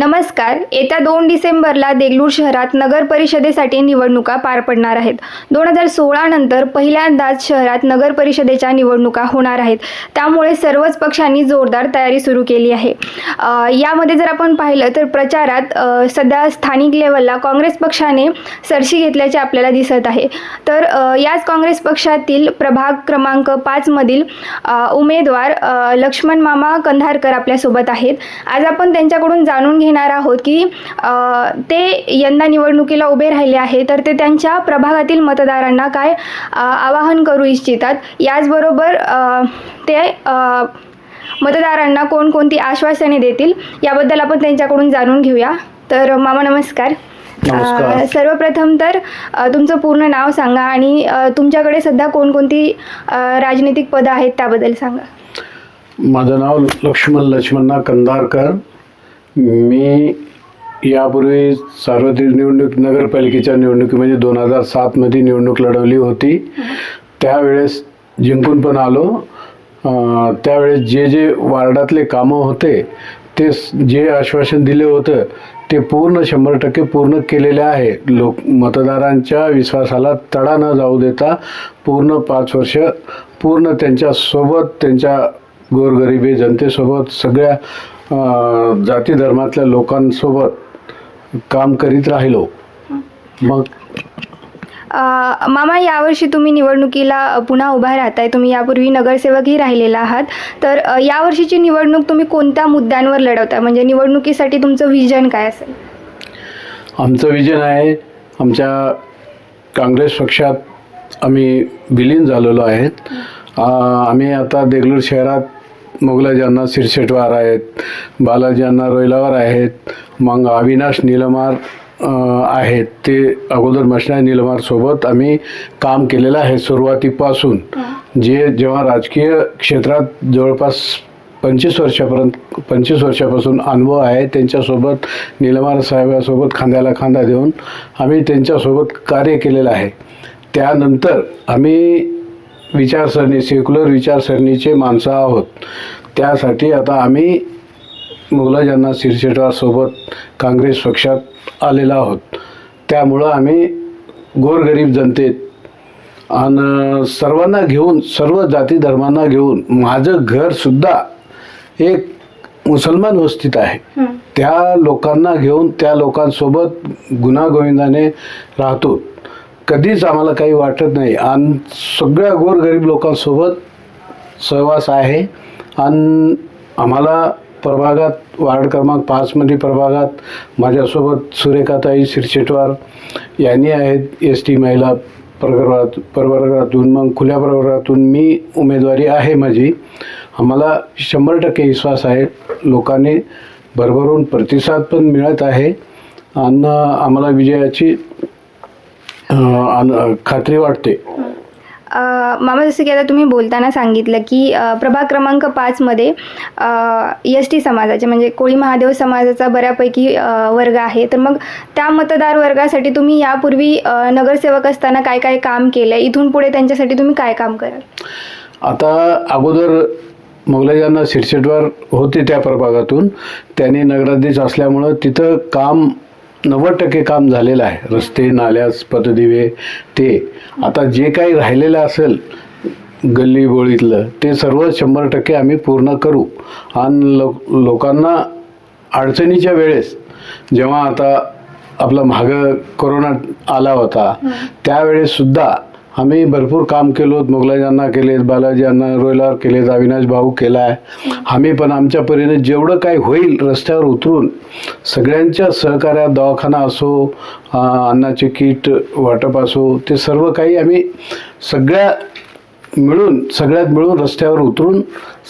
नमस्कार. येत्या दोन डिसेंबरला देगलूर शहरात नगर परिषदेसाठी निवडणुका पार पडणार आहेत. दोन हजार सोळा नंतर पहिल्यांदाच शहरात नगर परिषदेच्या निवडणुका होणार आहेत. त्यामुळे सर्वच पक्षांनी जोरदार तयारी सुरू केली आहे. यामध्ये जर आपण पाहिलं तर प्रचारात सध्या स्थानिक लेवलला काँग्रेस पक्षाने सरशी घेतल्याचे आपल्याला दिसत आहे. तर याच काँग्रेस पक्षातील प्रभाग क्रमांक पाचमधील उमेदवार लक्ष्मण मामा कंधारकर आपल्यासोबत आहेत. आज आपण त्यांच्याकडून जाणून घेणार आहोत की ते यंदा निवडणुकीला उभे राहिले आहे तर ते त्यांच्या प्रभागातील मतदारांना काय आवाहन करू इच्छितात. याचबरोबर ते मतदारांना कोणकोणती आश्वासने देतील याबद्दल आपण त्यांच्याकडून जाणून घेऊया. तर मामा नमस्कार. सर्वप्रथम तर तुमचं पूर्ण नाव सांगा आणि तुमच्याकडे सध्या कोणकोणती राजनैतिक पदं आहेत त्याबद्दल सांगा. माझं नाव लक्ष्मण लक्ष्मणा कंधारकर मी यापूर्वी सार्वत्रिक निवडणूक नगरपालिकेच्या निवडणुकीमध्ये म्हणजे दोन हजार सातमध्ये निवडणूक लढवली होती. त्यावेळेस जिंकून पण आलो. त्यावेळेस जे जे वार्डातले कामं होते ते जे आश्वासन दिले होतं ते पूर्ण शंभर टक्के पूर्ण केलेले आहे. लोक मतदारांच्या विश्वासाला तडा न जाऊ देता पूर्ण पाच वर्ष पूर्ण त्यांच्यासोबत त्यांच्या गोरगरिबी जनतेसोबत सगळ्या जाती धर्मातल्या लोकांसोबत काम करीत राहिलो. मग? मामा यावर्षी तुम्ही निवडणुकीला पुन्हा उभा राहताय. तुम्ही यापूर्वी नगरसेवकही राहिलेला आहात. तर अ, यावर्षीची निवडणूक तुम्ही कोणत्या मुद्द्यांवर लढवताय? म्हणजे निवडणुकीसाठी तुमचं विजन काय असेल? आमचं विजन आहे आमच्या काँग्रेस पक्षात आम्ही विलीन झालेलो आहेत आ, आम्ही आता देगलूर शहरात मोगलाजी अण्णा शिरशेटवार आहेत बालाजी अण्णा रोयलावर आहेत मग अविनाश निलमार आहेत. ते अगोदर मशना निलमारसोबत आम्ही काम केलेलं आहे सुरुवातीपासून. जे जेव्हा राजकीय क्षेत्रात जवळपास पंचवीस वर्षापर्यंत पंचवीस वर्षापासून अनुभव आहे त्यांच्यासोबत निलमार साहेबासोबत खांद्याला खांदा देऊन आम्ही त्यांच्यासोबत कार्य केलेलं आहे. त्यानंतर आम्ही विचारसरणी सेक्युलर विचारसरणीचे माणसं आहोत. त्यासाठी आता आम्ही मुघलाजांना शिरशेटवारसोबत काँग्रेस पक्षात आलेलो आहोत. त्यामुळं आम्ही गोरगरीब जनतेत आणि सर्वांना घेऊन सर्व जाती धर्मांना घेऊन माझं घरसुद्धा एक मुसलमान वस्तीत आहे. त्या लोकांना घेऊन त्या लोकांसोबत गुन्हागोविंदाने राहतो. कधीच आम्हाला काही वाटत नाही. आणि सगळ्या गोरगरीब लोकांसोबत सहवास आहे. आणि आम्हाला प्रभागात वार्ड क्रमांक पाचमध्ये प्रभागात माझ्यासोबत सुरेखाताई शिरशेटवार यांनी आहेत. एस टी महिला प्रवर्गात प्रवर्गातून मग खुल्या प्रवर्गातून मी उमेदवारी आहे माझी. आम्हाला शंभर टक्के विश्वास आहे. लोकांनी भरभरून प्रतिसाद पण मिळत आहे. आणि आम्हाला विजयाची अन- खात्री वाटते. अ, मामा जसं की आता तुम्ही बोलताना सांगितलं की अ, प्रभाग क्रमांक पाचमध्ये एस टी समाजाचे म्हणजे कोळी महादेव समाजाचा बऱ्यापैकी अ, वर्ग आहे. तर मग त्या मतदार वर्गासाठी तुम्ही यापूर्वी अ, नगरसेवक असताना काय काय काम केलं इथून पुढे त्यांच्यासाठी तुम्ही काय काम कराल? आता अगोदर मोगलाजांना शिरशेटवार होते त्या प्रभागातून. त्यांनी नगराधीश असल्यामुळं तिथं काम नव्वद टक्के काम झालेलं आहे. रस्ते नाल्यास पतदिवे ते. आता जे काही राहिलेलं असेल गल्ली बोळीतलं ते सर्व शंभर टक्के आम्ही पूर्ण करू. आणि लो लोकांना अडचणीच्या वेळेस जेव्हा आता आपला मागं कोरोना आला होता त्यावेळेस सुद्धा आम्ही भरपूर काम केलो मोगलाजांना केलेत बालाजींना रोयलावर केलेत अविनाश भाऊ केला आहे. आम्ही पण आमच्या परीने जेवढं काही होईल रस्त्यावर उतरून सगळ्यांच्या सहकार्यात दवाखाना असो अन्नाचे किट वाटप असो ते सर्व काही आम्ही सगळ्या मिळून सगळ्यात मिळून रस्त्यावर उतरून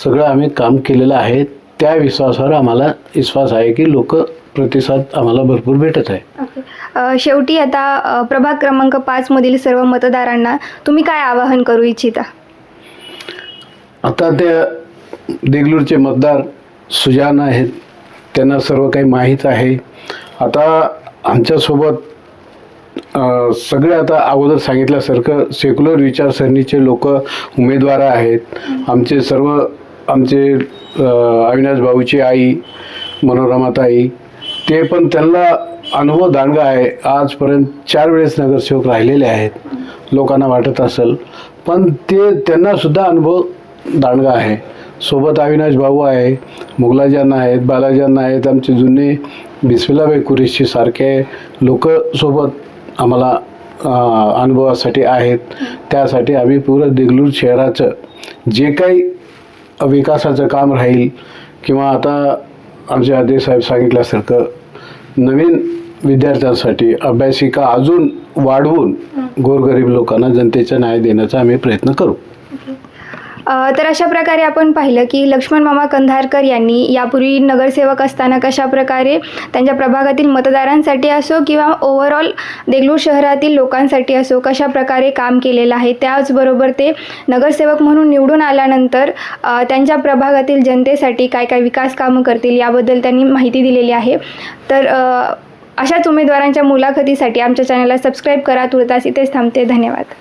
सगळं आम्ही काम केलेलं आहे. त्या विश्वासावर आम्हाला विश्वास आहे की लोक प्रतिसाद आम्हाला भरपूर भेटत आहे. अ, शेवटी आता अ, प्रभाग क्रमांक पाचमधील सर्व मतदारांना तुम्ही काय आवाहन करू इच्छिता? आता त्या देगलूरचे मतदार सुजान आहेत. त्यांना सर्व काही माहीत आहे. आता आमच्यासोबत अ, सगळे आता अगोदर सांगितल्यासारखं सेक्युलर विचारसरणीचे लोक उमेदवार आहेत. आमचे सर्व आमचे अ, अविनाश भाऊची आई मनोरमाताई ते पण त्यांना अनुभव दांडगा आहे. आजपर्यंत चार वेळेस नगरसेवक राहिलेले आहेत. लोकांना वाटत असेल. पण ते त्यांनासुद्धा अनुभव दांडगा आहे. सोबत अविनाश भाऊ आहे मुगलाजांना आहेत बालाजांना आहेत. आमचे जुने बिस्मिलाबाई कुरेशी सारखे लोक सोबत आम्हाला अनुभवासाठी आहेत. त्यासाठी आम्ही पुरं देगलूर शहराचं जे काही विकासाचं काम राहील किंवा आता आमचे आदेश साहेब सांगितल्यासारखं नवीन विद्यार्थ्यांसाठी अभ्यासिका अजून वाढवून गोरगरीब लोकांना जनतेचा न्याय देण्याचा आम्ही प्रयत्न करू. तर अशा प्रकारे आपण पाहिलं की लक्ष्मण मामा कंधारकर यांनी यापूर्वी नगरसेवक असताना कशा प्रकारे त्यांच्या प्रभागातील मतदारांसाठी असो किंवा ओव्हरऑल देगलूर शहरातील लोकांसाठी असो कशा प्रकारे काम केलेलं आहे त्याचबरोबर ते नगरसेवक म्हणून निवडून आल्यानंतर त्यांच्या प्रभागातील जनतेसाठी काय काय विकास कामं करतील याबद्दल त्यांनी माहिती दिलेली आहे. तर अशाच उमेदवारांच्या मुलाखतीसाठी आमच्या चॅनलला सबस्क्राईब करा. तुळतास इथेच थांबते. धन्यवाद.